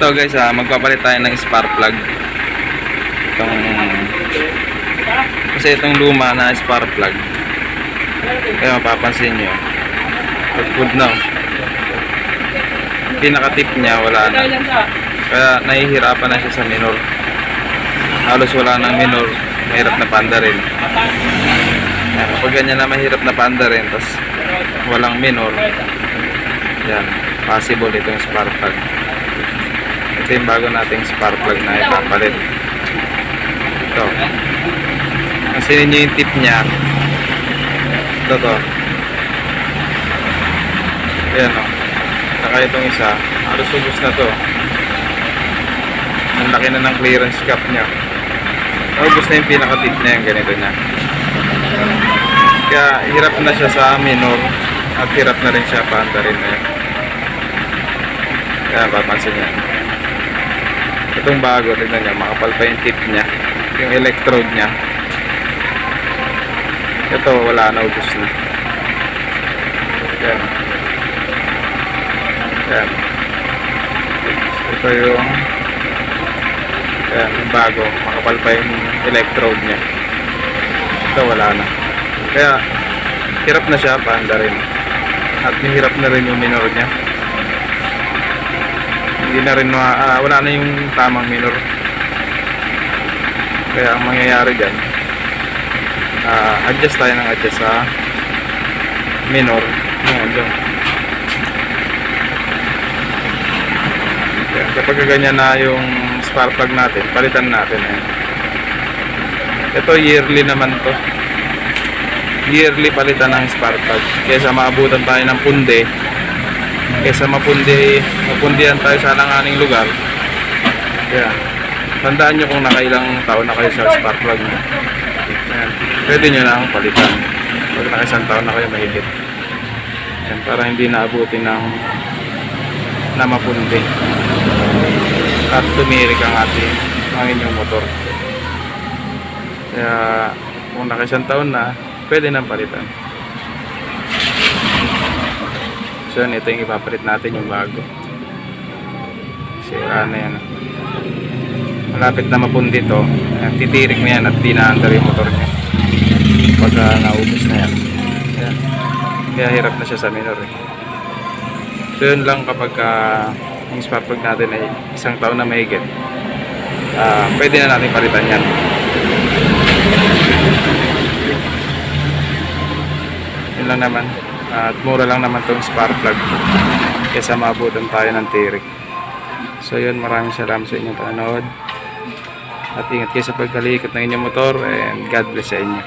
ito guys, ah, magpapalit tayo ng spark plug. Itong kasi itong luma na spark plug. Kaya mapapansin nyo. Good na. oh. Pinaka-tip niya wala na. Kaya nahihirapan na siya sa minor. Halos wala nang minor. Mahirap na panda rin. Yan, kapag ganyan na mahirap na panda rin, tapos walang minor, yan, possible itong spark plug. Ito bago nating spark plug na ipapalit. Ito. Kasi ninyo yung tip niya. Ito to. Ayan o. Saka itong isa. Halos ubos na to. Ang laki na ng clearance cap niya. Ubos na yung pinaka-tip niya yung ganito niya. Kaya hirap na siya sa minor at hirap na rin siya panda rin na yan. Kaya papansin niya. Itong bago, tignan niya, makapal pa yung tip niya. Yung electrode niya. Ito, wala na, ubos na. Yan. Yan. Ito yung yan, yung bago. Makapal pa yung electrode niya. Ito, wala na. Kaya, hirap na siya, paanda rin. At hirap na rin yung minor niya. Hindi na rin, ah, wala na yung tamang minor. Kaya ang mangyayari dyan, ah, adjust tayo ng adjust sa minor. Ayan, dyan. Kaya kapag ganyan na yung spark plug natin, palitan natin. Ayan. Ito yearly naman to yearly palitan ng spark plug kaysa maabutan tayo ng punde kaysa mapundi mapundihan tayo sa alanganing lugar. Kaya tandaan nyo kung nakailang taon na kayo sa spark plug nyo. Ayan. pwede nyo na akong palitan. Pag nakaisang taon na kayo mahigit. Ayan, para hindi naabutin ng na mapundi. At tumirik ang ating ang inyong motor. Kaya kung nakaisang taon na pwede nang palitan. So yun, ito yung ipapalit natin yung bago. Kasi wala na yan. Malapit na mapundi to. Titirik na yan at di na-under yung motor niya. Pagka naubos na yan. Ayan. Kaya hirap na siya sa minor eh. So yun lang kapag uh, yung spark natin ay isang taon na mahigit. ah pwede na natin palitan yan. yun lang naman at mura lang naman tong spark plug kesa maabutan tayo ng tirik. So yun maraming salamat sa inyong panonood. At ingat kayo sa pagkalikot ng inyong motor and God bless sa inyo